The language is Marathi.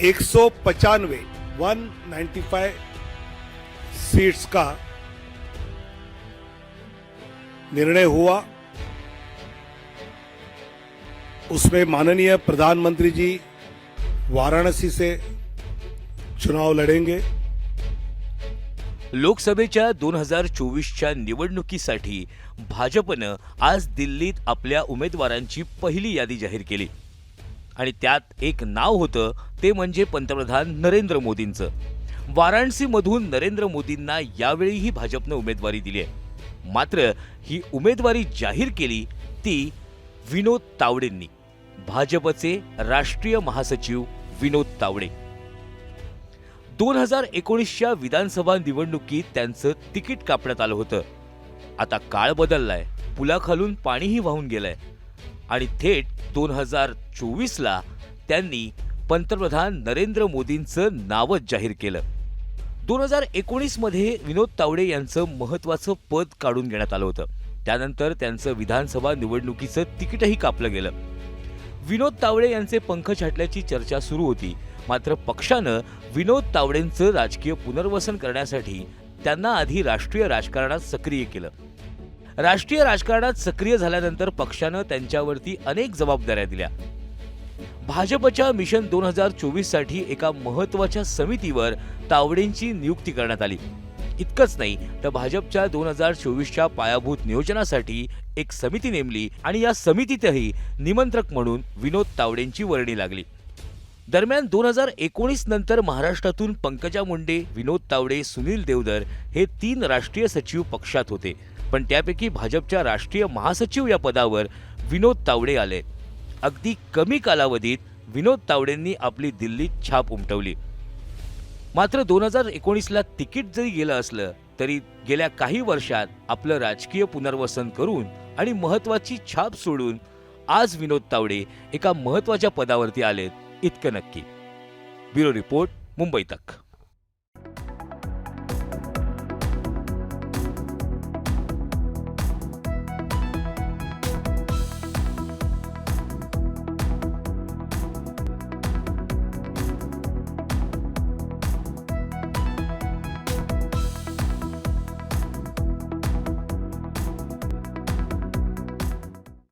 एक सौ पचानवे वन नाइन्टी फाइव सीट्स का निर्णय हुआ। उसमें माननीय प्रधानमंत्री जी वाराणसी से चुनाव लड़ेंगे। लोकसभेच्या दोन हजार चोवीसच्या निवडणुकीसाठी भाजपनं आज दिल्लीत आपल्या उमेदवारांची पहिली यादी जाहीर केली. आणि त्यात एक नाव होतं ते म्हणजे पंतप्रधान नरेंद्र मोदींचं. वाराणसीमधून नरेंद्र मोदींना यावेळीही भाजपनं उमेदवारी दिली आहे. मात्र ही उमेदवारी जाहीर केली ती विनोद तावडेंनी. भाजपचे राष्ट्रीय महासचिव विनोद तावडे. दोन हजार एकोणीसच्या विधानसभा निवडणुकीत त्यांचं तिकीट कापण्यात आलं होतं. आता काळ बदललाय. पुलाखालून पाणीही वाहून गेलंय. आणि थेट दोन हजार चोवीसला त्यांनी पंतप्रधान नरेंद्र मोदींचं नावच जाहीर केलं. दोन हजार एकोणीसमध्ये विनोद तावडे यांचं महत्वाचं पद काढून घेण्यात आलं होतं. त्यानंतर त्यांचं विधानसभा निवडणुकीचं तिकीटही कापलं गेलं. विनोद तावडे यांचे पंख छाटल्याची चर्चा सुरू होती. मात्र पक्षानं विनोद तावडेंचं राजकीय पुनर्वसन करण्यासाठी त्यांना आधी राष्ट्रीय राजकारणात सक्रिय केलं. राष्ट्रीय राजकारणात सक्रिय झाल्यानंतर पक्षानं त्यांच्यावरती अनेक जबाबदाऱ्या दिल्या. भाजपच्या मिशन दोन हजार चोवीससाठी एका महत्त्वाच्या समितीवर तावडेंची नियुक्ती करण्यात आली. इतकंच नाही तर भाजपच्या दोन हजार चोवीसच्या पायाभूत नियोजनासाठी एक समिती नेमली आणि या समितीतही निमंत्रक म्हणून विनोद तावडेंची वर्णी लागली. दरम्यान दोन हजार एकोणीस नंतर महाराष्ट्रातून पंकजा मुंडे विनोद तावडे सुनील देवधर हे तीन राष्ट्रीय सचिव पक्षात होते. पण त्यापैकी भाजपच्या राष्ट्रीय महासचिव या पदावर विनोद तावडे आले. अगदी कमी कालावधीत विनोद तावडेंनी आपली दिल्लीत छाप उमटवली. मात्र दोन हजार एकोणीसला तिकीट जरी गेलं असलं तरी गेल्या काही वर्षात आपलं राजकीय पुनर्वसन करून आणि महत्वाची छाप सोडून आज विनोद तावडे एका महत्त्वाच्या पदावरती आलेत इतकं नक्की. ब्युरो रिपोर्ट मुंबई तक.